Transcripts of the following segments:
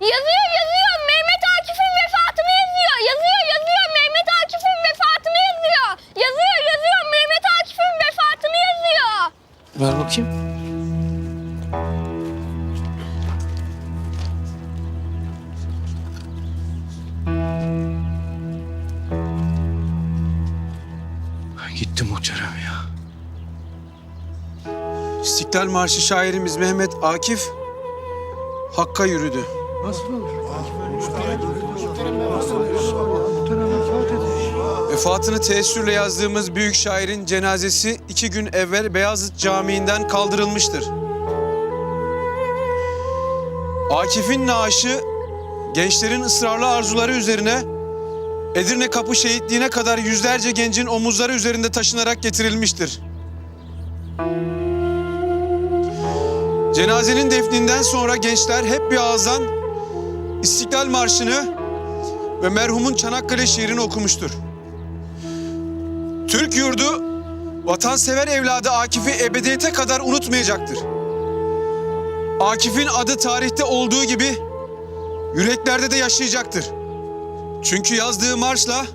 Yazıyor yazıyor. Mehmet Akif'in vefatını yazıyor. Yazıyor yazıyor. Mehmet Akif'in vefatını yazıyor. Yazıyor yazıyor. Mehmet Akif'in vefatını yazıyor. Ver bakayım. Gitti muhterem ya. İstiklal Marşı şairimiz Mehmet Akif Hakk'a yürüdü. Vefatını teessürle yazdığımız büyük şairin cenazesi iki gün evvel Beyazıt Camii'nden kaldırılmıştır. Akif'in naaşı gençlerin ısrarlı arzuları üzerine Edirne Kapı Şehitliği'ne kadar yüzlerce gencin omuzları üzerinde taşınarak getirilmiştir. Cenazenin defninden sonra gençler hep bir ağızdan İstiklal Marşı'nı ve merhumun Çanakkale şiirini okumuştur. Türk yurdu vatansever evladı Akif'i ebediyete kadar unutmayacaktır. Akif'in adı tarihte olduğu gibi yüreklerde de yaşayacaktır. Çünkü yazdığı marşla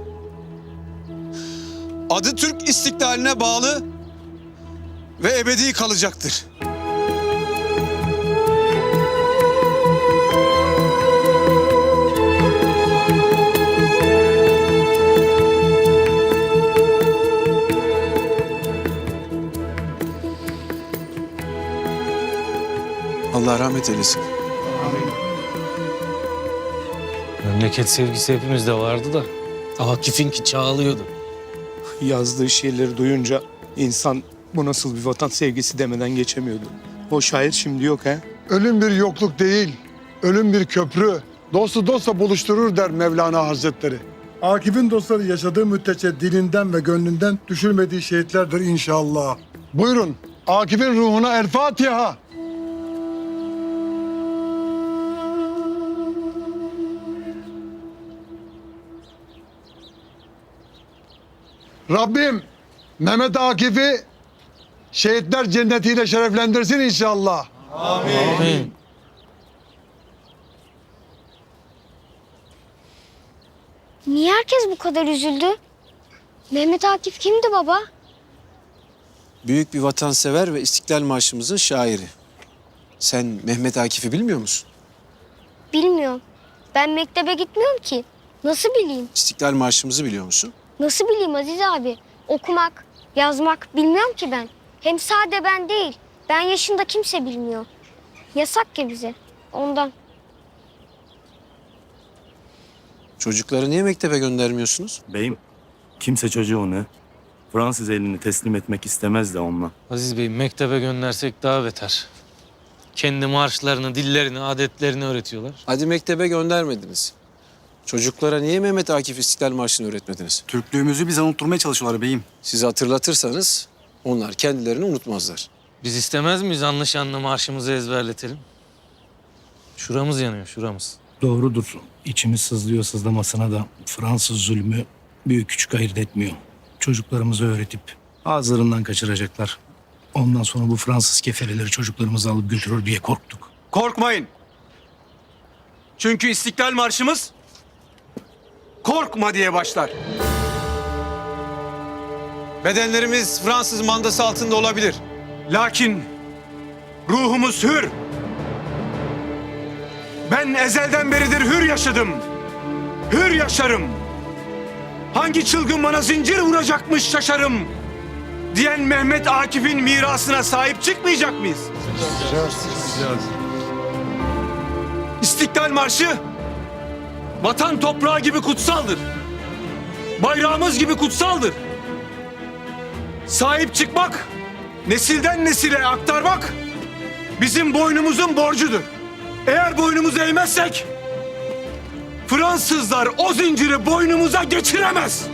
adı Türk istiklaline bağlı ve ebedi kalacaktır. Allah rahmet eylesin. Memleket sevgisi hepimizde vardı da Akif'inki çağlıyordu. Yazdığı şiirleri duyunca insan bu nasıl bir vatan sevgisi demeden geçemiyordu. O şair şimdi yok ha. Ölüm bir yokluk değil, ölüm bir köprü. Dostu dostla buluşturur der Mevlana Hazretleri. Akif'in dostları yaşadığı müddetçe dilinden ve gönlünden düşürmediği şehitlerdir inşallah. Buyurun, Akif'in ruhuna El Fatiha. Rabbim Mehmet Akif'i şehitler cennetiyle şereflendirsin inşallah. Amin. Niye herkes bu kadar üzüldü? Mehmet Akif kimdi baba? Büyük bir vatansever ve İstiklal Marşımızın şairi. Sen Mehmet Akif'i bilmiyor musun? Bilmiyorum. Ben mektebe gitmiyorum ki. Nasıl bileyim? İstiklal Marşımızı biliyor musun? Nasıl bileyim Aziz abi? Okumak, yazmak bilmiyorum ki ben. Hem sade ben değil. Ben yaşında kimse bilmiyor. Yasak ki bize. Ondan. Çocukları niye mektebe göndermiyorsunuz? Beyim, kimse çocuğunu Fransız elini teslim etmek istemez de onunla. Aziz Bey mektebe göndersek daha beter. Kendi marşlarını, dillerini, adetlerini öğretiyorlar. Hadi mektebe göndermediniz. Çocuklara niye Mehmet Akif İstiklal Marşı'nı öğretmediniz? Türklüğümüzü bize unutturmaya çalışıyorlar beyim. Siz hatırlatırsanız onlar kendilerini unutmazlar. Biz istemez miyiz anlı şanlı marşımızı ezberletelim? Şuramız yanıyor, şuramız. Doğrudur. İçimiz sızlıyor sızlamasına da Fransız zulmü büyük küçük ayırt etmiyor. Çocuklarımızı öğretip ağızlarından kaçıracaklar. Ondan sonra bu Fransız kefereleri çocuklarımızı alıp götürür diye korktuk. Korkmayın. Çünkü İstiklal Marşımız korkma diye başlar. Bedenlerimiz Fransız mandası altında olabilir. Lakin ruhumuz hür. Ben ezelden beridir hür yaşadım. Hür yaşarım. Hangi çılgın bana zincir vuracakmış şaşarım. Diyen Mehmet Akif'in mirasına sahip çıkmayacak mıyız? İstiklal Marşı vatan toprağı gibi kutsaldır. Bayrağımız gibi kutsaldır. Sahip çıkmak, nesilden nesile aktarmak bizim boynumuzun borcudur. Eğer boynumuzu eğmezsek Fransızlar o zinciri boynumuza geçiremez.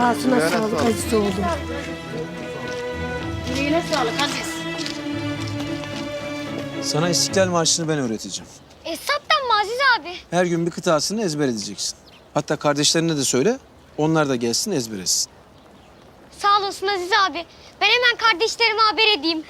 Ağzına sağlık Aziz oğlum. Sana İstiklal Marşı'nı ben öğreteceğim. Esat'tan mı Aziz abi? Her gün bir kıtasını ezber edeceksin. Hatta kardeşlerine de söyle, onlar da gelsin ezber etsin. Sağ olasın Aziz abi. Ben hemen kardeşlerime haber edeyim.